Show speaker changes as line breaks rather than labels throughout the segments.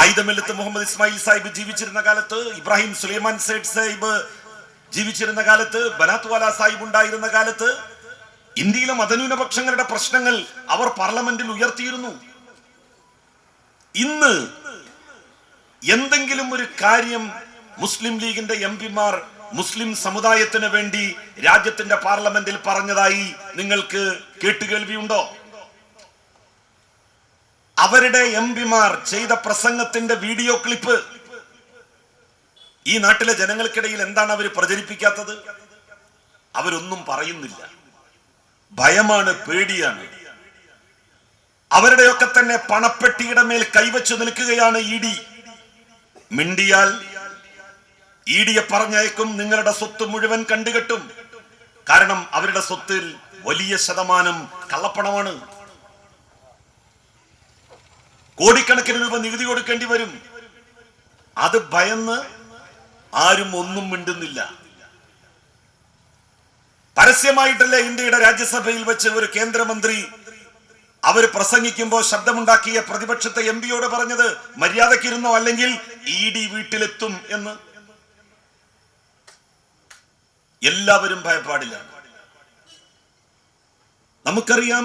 ഹൈദമെല്ലത്ത് മുഹമ്മദ് ഇസ്മായിൽ സാഹിബ് ജീവിച്ചിരുന്ന കാലത്ത് ഇബ്രാഹിം സുലൈമാൻ സേഠ് സാഹിബ് ജീവിച്ചിരുന്ന കാലത്ത് ബനാത്വാല സാഹിബ് ഉണ്ടായിരുന്ന കാലത്ത് ഇന്ത്യയിലെ മതന്യൂനപക്ഷങ്ങളുടെ പ്രശ്നങ്ങൾ അവർ പാർലമെന്റിൽ ഉയർത്തിയിരുന്നു. ഇന്ന് എന്തെങ്കിലും ഒരു കാര്യം മുസ്ലിം ലീഗിന്റെ എം പിമാർ മുസ്ലിം സമുദായത്തിന് വേണ്ടി രാജ്യത്തിന്റെ പാർലമെന്റിൽ പറഞ്ഞതായി നിങ്ങൾക്ക് കേട്ടുകേൾവിയുണ്ടോ? അവരുടെ എം പിമാർ ചെയ്ത പ്രസംഗത്തിന്റെ വീഡിയോ ക്ലിപ്പ്. ഈ നാട്ടിലെ ജനങ്ങൾക്കിടയിൽ എന്താണ് അവർ പ്രചരിപ്പിക്കാത്തത്? അവരൊന്നും പറയുന്നില്ല. ഭയമാണ് പേടിയാണ്. അവരുടെയൊക്കെ തന്നെ പണപ്പെട്ടിയുടെ മേൽ കൈവച്ചു നിൽക്കുകയാണ് ഇ ഡി. മിണ്ടിയാൽ ഇ ഡിയെ പറഞ്ഞയക്കും നിങ്ങളുടെ സ്വത്ത് മുഴുവൻ കണ്ടുകെട്ടും. കാരണം അവരുടെ സ്വത്തിൽ വലിയ ശതമാനം കള്ളപ്പണമാണ്. കോടിക്കണക്കിന് രൂപ നികുതി കൊടുക്കേണ്ടി വരും. അത് ഭയന്ന് ആരും ഒന്നും മിണ്ടുന്നില്ല. പരസ്യമായിട്ടല്ലേ ഇന്ത്യയുടെ രാജ്യസഭയിൽ വെച്ച് ഒരു കേന്ദ്രമന്ത്രി അവർ പ്രസംഗിക്കുമ്പോൾ ശബ്ദമുണ്ടാക്കിയ പ്രതിപക്ഷത്തെ എം പിയോട് പറഞ്ഞത് മര്യാദക്കിരുന്നോ അല്ലെങ്കിൽ ഇ ഡി വീട്ടിലെത്തും എന്ന്? എല്ലാവരും ഭയപ്പാടിലാണ്. നമുക്കറിയാം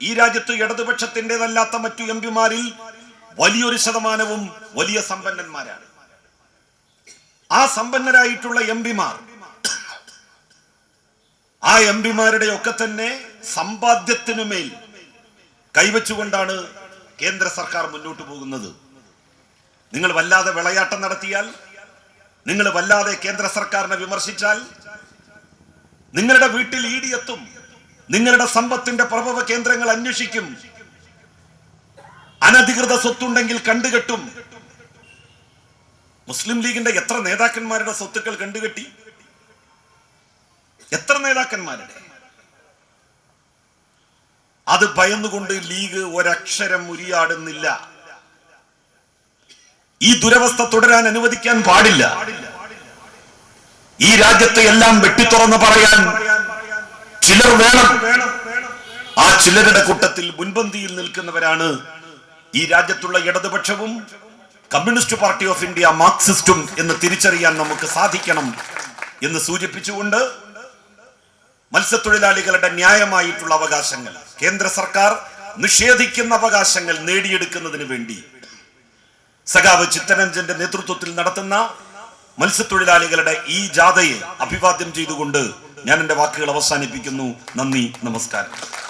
ഈ രാജ്യത്ത് ഇടതുപക്ഷത്തിന്റെതല്ലാത്ത മറ്റു എം പിമാരിൽ വലിയൊരു ശതമാനവും വലിയ സമ്പന്നന്മാരാണ്. ആ സമ്പന്നരായിട്ടുള്ള എം പിമാർ ആ എം പിമാരുടെ ഒക്കെ തന്നെ സമ്പാദ്യത്തിനുമേൽ കൈവച്ചുകൊണ്ടാണ് കേന്ദ്ര സർക്കാർ മുന്നോട്ട് പോകുന്നത്. നിങ്ങൾ വല്ലാതെ വിളയാട്ടം നടത്തിയാൽ നിങ്ങൾ വല്ലാതെ കേന്ദ്ര സർക്കാരിനെ വിമർശിച്ചാൽ നിങ്ങളുടെ വീട്ടിൽ എത്തും. നിങ്ങളുടെ സമ്പത്തിന്റെ പ്രഭവ കേന്ദ്രങ്ങൾ അന്വേഷിക്കും. അനധികൃത സ്വത്തുണ്ടെങ്കിൽ കണ്ടുകെട്ടും. മുസ്ലിം ലീഗിന്റെ എത്ര നേതാക്കന്മാരുടെ സ്വത്തുക്കൾ കണ്ടുകെട്ടി? എത്ര നേതാക്കന്മാരുടെ? അത് ഭയന്നുകൊണ്ട് ലീഗ് ഒരക്ഷരം ഉരിയാടുന്നില്ല. ഈ ദുരവസ്ഥ തുടരാൻ അനുവദിക്കാൻ പാടില്ല. ഈ രാജ്യത്തെ എല്ലാം വെട്ടിത്തുറന്ന് പറയാൻ ചിലർ വേണം. ആ ചിലരുടെ കൂട്ടത്തിൽ മുൻപന്തിയിൽ നിൽക്കുന്നവരാണ് ഈ രാജ്യത്തുള്ള ഇടതുപക്ഷവും കമ്മ്യൂണിസ്റ്റ് പാർട്ടി ഓഫ് ഇന്ത്യ മാർക്സിസ്റ്റും എന്ന് തിരിച്ചറിയാൻ നമുക്ക് സാധിക്കണം എന്ന് സൂചിപ്പിച്ചുകൊണ്ട് മത്സ്യത്തൊഴിലാളികളുടെ ന്യായമായിട്ടുള്ള അവകാശങ്ങൾ കേന്ദ്ര സർക്കാർ നിഷേധിക്കുന്ന അവകാശങ്ങൾ നേടിയെടുക്കുന്നതിന് വേണ്ടി സഖാവ് ചിത്തരഞ്ജന്റെ നേതൃത്വത്തിൽ നടത്തുന്ന മത്സ്യത്തൊഴിലാളികളുടെ ഈ ജാഥയെ അഭിവാദ്യം ചെയ്തുകൊണ്ട് ഞാൻ എന്റെ വാക്കുകൾ അവസാനിപ്പിക്കുന്നു. നന്ദി നമസ്കാരം.